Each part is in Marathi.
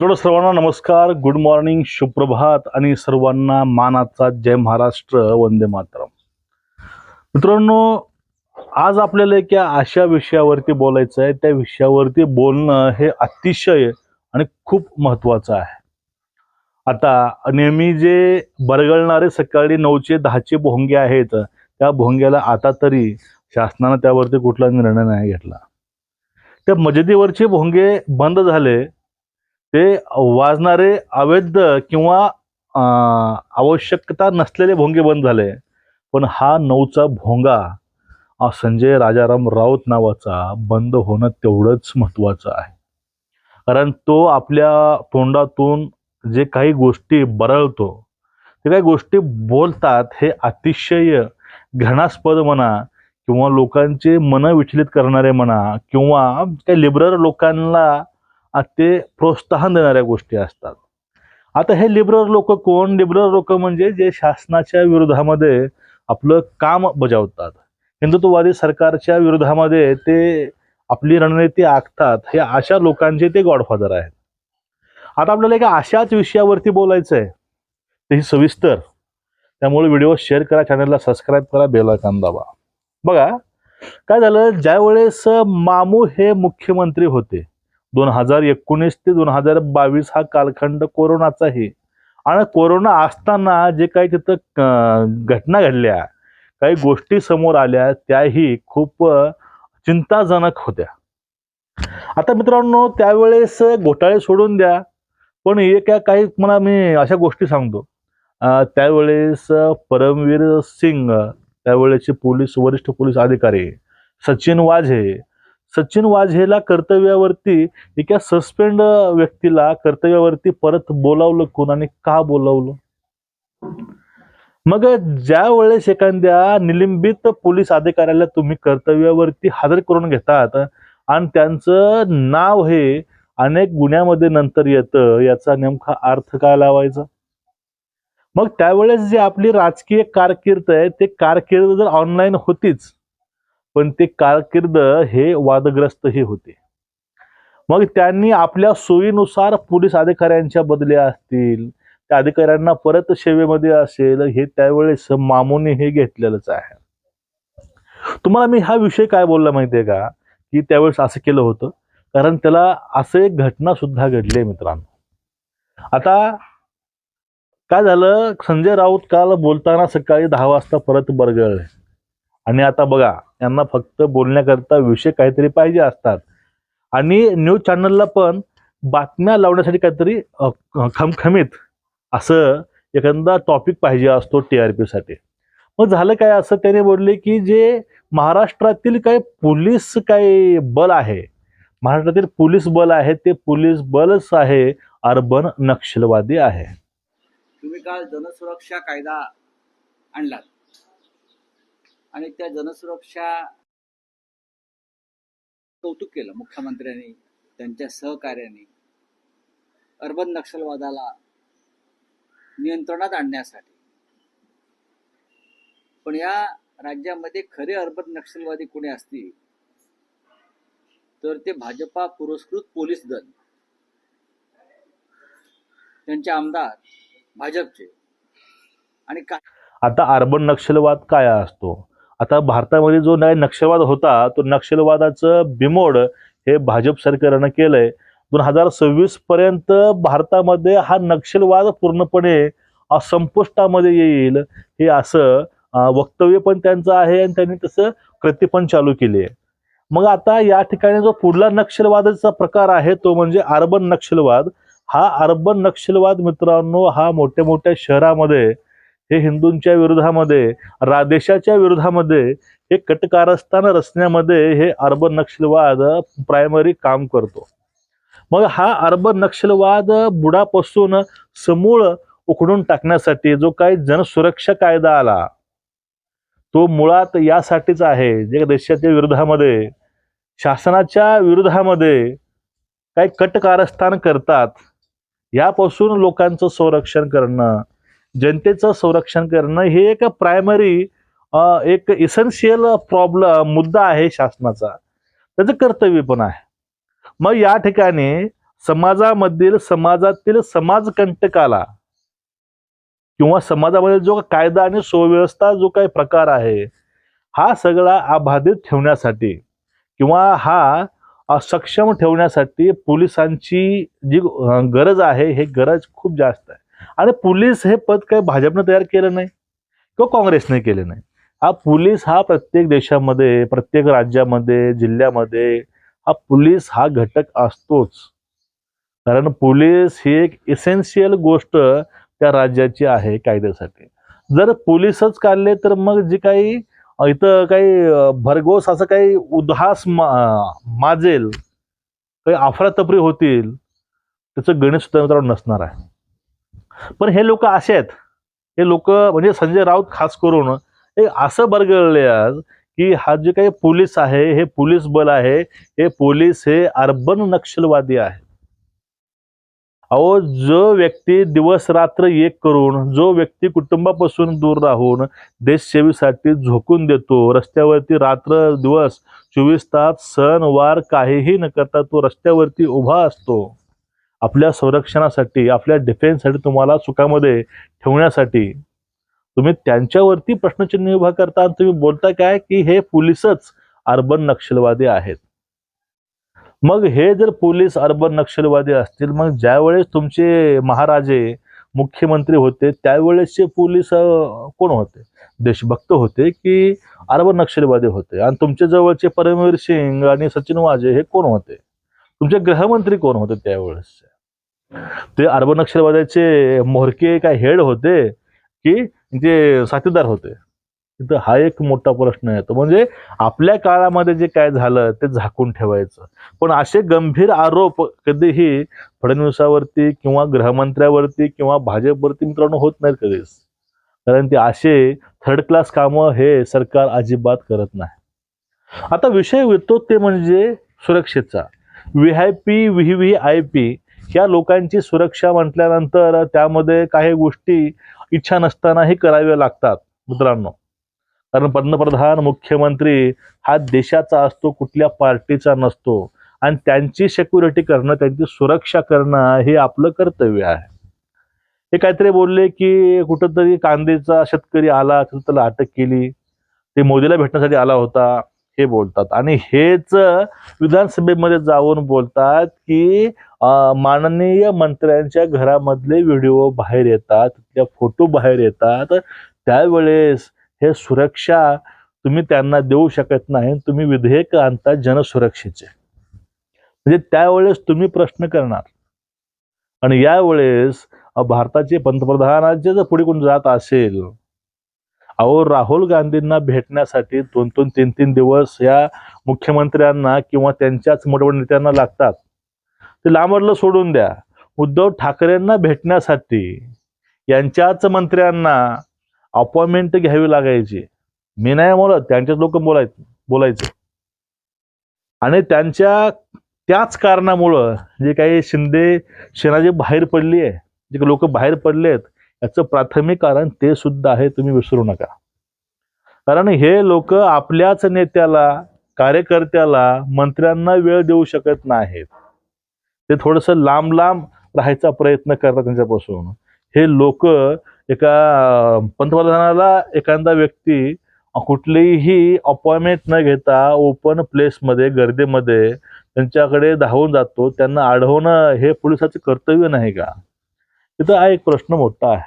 थोडं सर्वांना नमस्कार. गुड मॉर्निंग सुप्रभात आणि सर्वांना मानाचा जय महाराष्ट्र वंदे मातरम. मित्रांनो आज आपल्याला एक अशा विषयावरती बोलायचं आहे. त्या विषयावरती बोलणं हे अतिशय आणि खूप महत्वाचं आहे. आता नेहमी जे बरगळणारे सकाळी नऊचे दहाचे भोंगे आहेत त्या भोंग्याला आता तरी शासनानं त्यावरती कुठला निर्णय नाही घेतला. त्या मजेदीवरचे भोंगे बंद झाले ते वाजणारे अवैध किंवा आवश्यकता नसलेले भोंगे बंद झाले. पण हा नऊचा भोंगा संजय राजाराम राऊत नावाचा बंद होणं तेवढंच महत्वाचं आहे. कारण तो आपल्या तोंडातून जे काही गोष्टी बरळतो ते काही गोष्टी बोलतात हे अतिशय घृणास्पद म्हणा किंवा लोकांचे मन विचलित करणारे म्हणा किंवा काही लिबरल लोकांना ते प्रोत्साहन देणाऱ्या गोष्टी असतात. आता हे लिबरल लोक कोण? लिबरल लोक म्हणजे जे शासनाच्या विरोधामध्ये आपलं काम बजावतात. हिंदुत्ववादी सरकारच्या विरोधामध्ये ते आपली रणनीती आखतात हे अशा लोकांचे ते गॉडफादर आहेत. आता आपल्याला एका अशाच विषयावरती बोलायचं आहे तेही सविस्तर. त्यामुळे व्हिडिओ शेअर करा चॅनलला सबस्क्राईब करा बेल दाबा. बघा काय झालं? ज्यावेळेस मामू हे मुख्यमंत्री होते दोन हजार एकोणीस ते दोन हजार बावीस हा कालखंड कोरोनाचाही आणि कोरोना असताना जे काही तिथं घटना घडल्या काही गोष्टी समोर आल्या त्याही खूप चिंताजनक होत्या. आता मित्रांनो त्यावेळेस घोटाळे सोडून द्या पण एक काही मला मी अशा गोष्टी सांगतो. त्यावेळेस परमवीर सिंग त्यावेळेचे पोलीस वरिष्ठ पोलीस अधिकारी सचिन वाझे सचिन वाझेला कर्तव्यावरती एका सस्पेंड व्यक्तीला कर्तव्यावरती परत बोलावलं कोण आणि का बोलावलं? मग ज्या वेळेस एखाद्या निलंबित पोलीस अधिकाऱ्याला तुम्ही कर्तव्यावरती हजर करून घेतात आणि त्यांचं नाव हे अनेक गुन्ह्यामध्ये नंतर येतं याचा नेमका अर्थ काय लावायचा? मग त्यावेळेस जी आपली राजकीय कारकीर्द आहे ते कारकीर्द जर ऑनलाईन होतीच पण ते कारकीर्द हे वादग्रस्तही होते. मग त्यांनी आपल्या सोयीनुसार पोलीस अधिकाऱ्यांच्या बदल्या असतील त्या अधिकाऱ्यांना परत सेवेमध्ये असेल हे त्यावेळेस मामूने हे घेतलेलंच आहे. तुम्हाला मी हा विषय काय बोलला माहितीये का? की त्यावेळेस असं केलं होतं. कारण त्याला असं एक घटना सुद्धा घडली आहे मित्रांनो. आता काय झालं? संजय राऊत काल बोलताना सकाळी दहा वाजता परत बरगळले. आणि आता बघा यांना फक्त बोलण्याकरता विषय काहीतरी पाहिजे असतात. आणि न्यूज चॅनलला पण बातम्या लावण्यासाठी काहीतरी खमखमीत असं एखादा टॉपिक पाहिजे असतो टी आरसाठी. मग झालं काय? असं त्याने बोलले की जे महाराष्ट्रातील काही पोलीस काही बल आहे महाराष्ट्रातील पोलीस बल आहे ते पोलीस बलच आहे अर्बन नक्षलवादी आहे. तुम्ही काल जनसुरक्षा कायदा आणला आणि त्या जनसुरक्षा कौतुक केलं मुख्यमंत्र्यांनी त्यांच्या सहकार्याने. अर्बन नक्षलवादाला नियंत्रणात आणण्यासाठी. पण या राज्यामध्ये खरे अर्बन नक्षलवादी कोणी असतील? तर ते भाजपा पुरस्कृत पोलीस दल. त्यांचे आमदार भाजपचे. आणि काय आता अर्बन नक्षलवाद काय असतो? आता भारतामध्ये जो नाही नक्षलवाद होता तो नक्षलवादाचं बिमोड हे भाजप सरकारनं केलंय. दोन हजार सव्वीस पर्यंत भारतामध्ये हा नक्षलवाद पूर्णपणे संपुष्टामध्ये येईल हे असं वक्तव्य पण त्यांचं आहे आणि त्यांनी तसं कृती पण चालू केली आहे. मग आता या ठिकाणी जो पुढला नक्षलवादाचा प्रकार आहे तो म्हणजे अर्बन नक्षलवाद. हा अर्बन नक्षलवाद मित्रांनो हा मोठ्या मोठ्या शहरामध्ये हे हिंदूंच्या विरोधामध्ये रादेशाच्या विरोधामध्ये हे कटकारस्थान रचण्यामध्ये हे अर्बन नक्षलवाद प्रायमरी काम करतो. मग हा अर्बन नक्षलवाद बुडापासून समूळ उखडून टाकण्यासाठी जो काही जनसुरक्षा कायदा आला तो मुळात यासाठीच आहे. जे देशाच्या विरोधामध्ये शासनाच्या विरोधामध्ये काही कटकारस्थान करतात यापासून लोकांचं संरक्षण करणं जनतेचं संरक्षण करणं हे एक प्रायमरी एक इसेन्शियल प्रॉब्लम मुद्दा आहे शासनाचा. त्याचं कर्तव्य पण आहे. मग या ठिकाणी समाजामधील समाजातील समाजकंटकाला किंवा समाजामध्ये जो कायदा आणि सुव्यवस्था जो काही प्रकार आहे हा सगळा अबाधित ठेवण्यासाठी किंवा हा सक्षम ठेवण्यासाठी पोलिसांची जी गरज आहे हे गरज खूप जास्त आहे. आणि पोलीस हे पद काही भाजपनं तयार केलं नाही? किंवा काँग्रेसने केलं नाही? हा पोलीस हा प्रत्येक देशामध्ये प्रत्येक राज्यामध्ये जिल्ह्यामध्ये हा पोलीस हा घटक असतोच. कारण पोलीस ही एक इसेन्शियल गोष्ट त्या राज्याची आहे कायद्यासाठी. जर पोलीसच काढले तर मग जे काही इथं काही भरघोस असं काही उदास मा माजेल काही अफरातफरी होतील त्याचं गणित सुद्धा मित्रांनो नसणार आहे. पण हे लोक असे आहेत. हे लोक म्हणजे संजय राऊत खास करून हे असं बरगळले आज की हा जे काही पोलीस आहे हे पोलीस बल आहे हे पोलीस हे अर्बन नक्षलवादी आहे अहो जो व्यक्ती दिवस रात्र एक करून जो व्यक्ती कुटुंबापासून दूर राहून देशसेवेसाठी झोकून देतो रस्त्यावरती रात्र दिवस चोवीस तास सण वार काहीही न करता तो रस्त्यावरती उभा असतो. आपल्या संरक्षणासाठी आपल्या डिफेन्ससाठी तुम्हाला सुखामध्ये ठेवण्यासाठी तुम्ही त्यांच्यावरती प्रश्नचिन्ह उभा करता आणि तुम्ही बोलता काय की हे पोलीसच अर्बन नक्षलवादी आहेत. मग हे जर पोलीस अर्बन नक्षलवादी असतील मग ज्यावेळेस तुमचे महाराजे मुख्यमंत्री होते त्यावेळेसचे पोलीस कोण होते? देशभक्त होते की अर्बन नक्षलवादी होते? आणि तुमच्या जवळचे परमवीर सिंग आणि सचिन वाजे हे कोण होते? तुमचे गृहमंत्री कोण होते त्यावेळेस? ते अर्बन नक्षलवाद्याचे मोहरके काय हेड होते की जे साथीदार होते? तिथं हा एक मोठा प्रश्न येतो. म्हणजे आपल्या काळामध्ये जे काय झालं ते झाकून ठेवायचं. पण असे गंभीर आरोप कधीही फडणवीसावरती किंवा गृहमंत्र्यावरती किंवा भाजपवरती मित्रांनो होत नाहीत कधीच. कारण ते असे थर्ड क्लास कामं हे सरकार अजिबात करत नाही. आता विषय येतो ते म्हणजे सुरक्षेचा. V I P V V I P या लोकांची सुरक्षा म्हटल्यानंतर त्यामध्ये काही गोष्टी इच्छा नसतानाही कराव्या लागतात मित्रांनो. कारण पंतप्रधान मुख्यमंत्री हा देशाचा असतो कुठल्या पार्टीचा नसतो. आणि त्यांची सेक्युरिटी करणं त्यांची सुरक्षा करणं हे आपलं कर्तव्य आहे. हे काहीतरी बोलले की कुठंतरी कांदेचा शेतकरी आला तर त्याला अटक केली. ते मोदीला भेटण्यासाठी आला होता. हे बोलतात. आणि हेच विधानसभेमध्ये जाऊन बोलतात की माननीय मंत्र्यांच्या घरामधले व्हिडिओ बाहेर येतात त्या फोटो बाहेर येतात. त्यावेळेस हे सुरक्षा तुम्ही त्यांना देऊ शकत नाही. तुम्ही विधेयक आणता जनसुरक्षेचे. म्हणजे त्यावेळेस तुम्ही प्रश्न करणार. आणि यावेळेस भारताचे पंतप्रधानाचे जर पुढे कोण जात असेल अहो राहुल गांधींना भेटण्यासाठी दोन दोन तीन तीन दिवस या मुख्यमंत्र्यांना किंवा त्यांच्याच मोठ्या नेत्यांना लागतात. ते लांबडलं सोडून द्या. उद्धव ठाकरेंना भेटण्यासाठी यांच्याच मंत्र्यांना अपॉइंटमेंट घ्यावी लागायची. मी नाही बोलत त्यांच्याच लोक बोलाय बोलायचे. आणि त्यांच्या त्याच कारणामुळं जे काही शिंदे सेना जी बाहेर पडली आहे जे लोक बाहेर पडले आहेत याचं प्राथमिक कारण ते सुद्धा आहे तुम्ही विसरू नका. कारण हे लोक आपल्याच नेत्याला कार्यकर्त्याला मंत्र्यांना वेळ देऊ शकत नाहीत. ते थोडस लांब लांब राहायचा प्रयत्न करतात त्यांच्यापासून. हे लोक एका पंतप्रधानाला एखादा व्यक्ती कुठलीही अपॉइंटमेंट न घेता ओपन प्लेसमध्ये गर्दीमध्ये त्यांच्याकडे धावून जातो. त्यांना अडवणं हे पोलिसाचं कर्तव्य नाही का? तिथं हा एक प्रश्न मोठा आहे.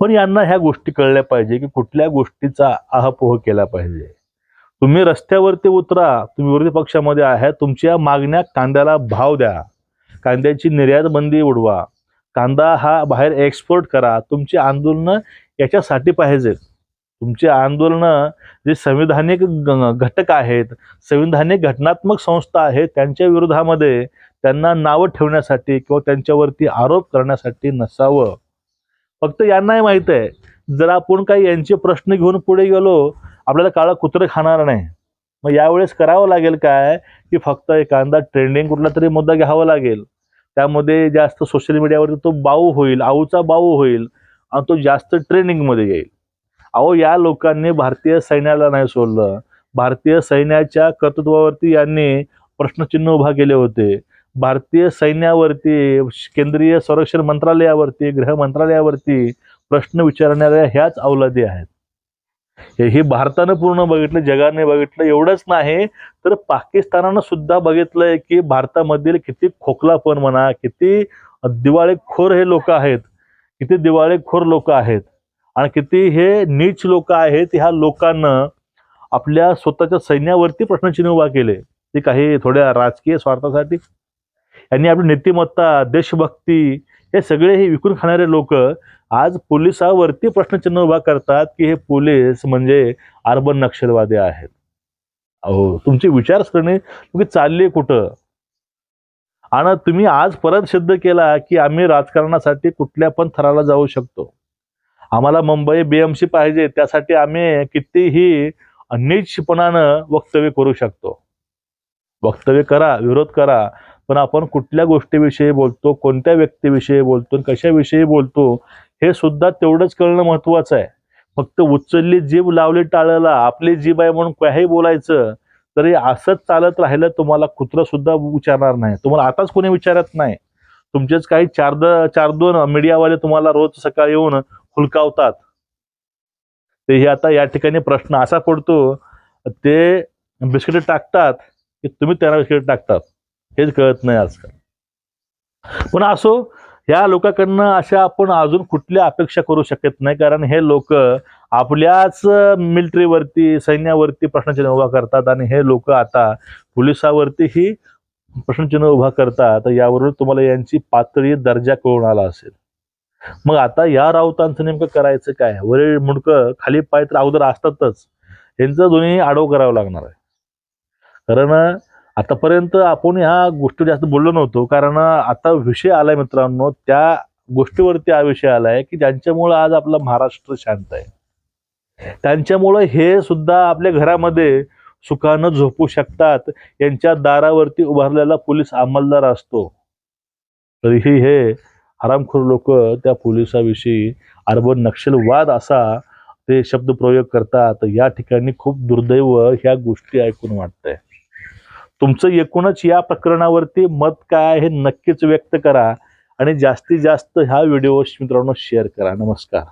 पण यांना ह्या गोष्टी कळल्या पाहिजे की कुठल्या गोष्टीचा अहपोह केला पाहिजे. तुम्ही रस्त्यावरती उतरा तुम्ही विरोधी पक्षामध्ये आहे तुमच्या मागण्या कांद्याला भाव द्या. कांद्याची निर्यात बंदी उडवा. कांदा हा बाहेर एक्सपोर्ट करा. तुमची आंदोलनं याच्यासाठी पाहिजेत तुमची आंदोलनं जे संविधानिक घटक आहेत संविधानिक घटनात्मक संस्था आहेत त्यांच्या विरोधामध्ये त्यांना नावं ठेवण्यासाठी किंवा त्यांच्यावरती आरोप करण्यासाठी नसावं. फक्त यांनाही माहीत आहे जर आपण काही यांचे प्रश्न घेऊन पुढे गेलो आपल्याला काळा कुत्रं खाणार नाही. मग यावेळेस करावं लागेल काय की फक्त एखादा ट्रेंडिंग कुठला तरी मुद्दा घ्यावा लागेल. त्यामध्ये जास्त सोशल मीडियावरती तो बाऊ होईल आऊचा बाऊ होईल आणि तो जास्त ट्रेंडिंगमध्ये येईल. अहो या लोकांनी भारतीय सैन्याला नाही सोडलं. भारतीय सैन्याच्या कर्तृत्वावरती यांनी प्रश्नचिन्ह उभा केले होते. भारतीय सैन्यावरती केंद्रीय संरक्षण मंत्रालयावरती गृह मंत्रालयावरती प्रश्न विचारणाऱ्या ह्याच अवलादी आहेत. हे भारतानं पूर्ण बघितलं जगाने बघितलं एवढंच नाही तर पाकिस्तानानं सुद्धा बघितलंय की भारतामधील किती खोकलापण म्हणा किती दिवाळेखोर हे लोक आहेत किती दिवाळेखोर लोक आहेत आणि किती हे नीच लोक आहेत ह्या लोकांना आपल्या स्वतःच्या सैन्यावरती प्रश्नचिन्ह उभा केले. ते काही थोड्या राजकीय स्वार्थासाठी यांनी आपली नीतिमत्ता देशभक्ती हे सगळे हे विकून खाणारे लोक आज पोलिसावरती प्रश्नचिन्ह उभा करतात की हे पोलीस म्हणजे अर्बन नक्षलवादी आहेत. अहो तुमची विचारसरणी तुम्ही चालली कुठं? आणि तुम्ही आज परत सिद्ध केला की आम्ही राजकारणासाठी कुठल्या पण थराला जाऊ शकतो. आम्हाला मुंबई बीएमसी पाहिजे त्यासाठी आम्ही कितीही अनिच्छपणानं वक्तव्य करू शकतो. वक्तव्य करा विरोध करा पण आपण कुठल्या गोष्टीविषयी बोलतो कोणत्या व्यक्तीविषयी बोलतो कशाविषयी बोलतो हे सुद्धा तेवढंच कळणं महत्वाचं आहे. फक्त उचलली जीभ लावली टाळायला आपली जीभ आहे म्हणून काही बोलायचं तरी असंच चालत राहिलं तुम्हाला कुत्र सुद्धा विचारणार नाही. तुम्हाला आताच कोणी विचारत नाही. तुमचेच काही चार चार दोन मीडियावाले तुम्हाला रोज सकाळी येऊन हुलकावतात. ते हे आता या ठिकाणी प्रश्न असा पडतो ते बिस्किट टाकतात की तुम्ही त्यांना बिस्किट टाकतात. हेच कळत नाही आजकाल. पण असो ह्या लोकांकडनं अशा आपण अजून कुठल्या अपेक्षा करू शकत नाही कारण हे लोक आपल्याच मिलिटरीवरती सैन्यावरती प्रश्नचिन्ह उभा करतात आणि हे लोक आता पोलिसावरतीही प्रश्नचिन्ह उभा करतात तर यावरून तुम्हाला यांची पातळी दर्जा कळून आला असेल. मग आता या राऊतांचं नेमकं करायचं काय? वरील मुंडकं खाली पाय तर अगोदर असतातच. यांचं दोन्ही आडव करावं लागणार आहे. कारण आतापर्यंत आपण ह्या गोष्टी जास्त बोललो नव्हतो कारण आता विषय आलाय मित्रांनो त्या गोष्टीवरती हा विषय आलाय की ज्यांच्यामुळं आज आपला महाराष्ट्र शांत आहे. त्यांच्यामुळं हे सुद्धा आपल्या घरामध्ये सुखानं झोपू शकतात यांच्या दारावरती उभारलेला पोलीस अंमलदार असतो. तरीही हे हरामखोर लोक त्या पोलिसाविषयी अर्बन नक्षलवाद असा ते शब्द प्रयोग करतात. या ठिकाणी खूप दुर्दैव ह्या गोष्टी ऐकून वाटतंय. तुमचं एकूणच या प्रकरणावरती मत काय आहे हे नक्कीच व्यक्त करा आणि जास्तीत जास्त ह्या व्हिडिओ मित्रांनो शेअर करा. नमस्कार.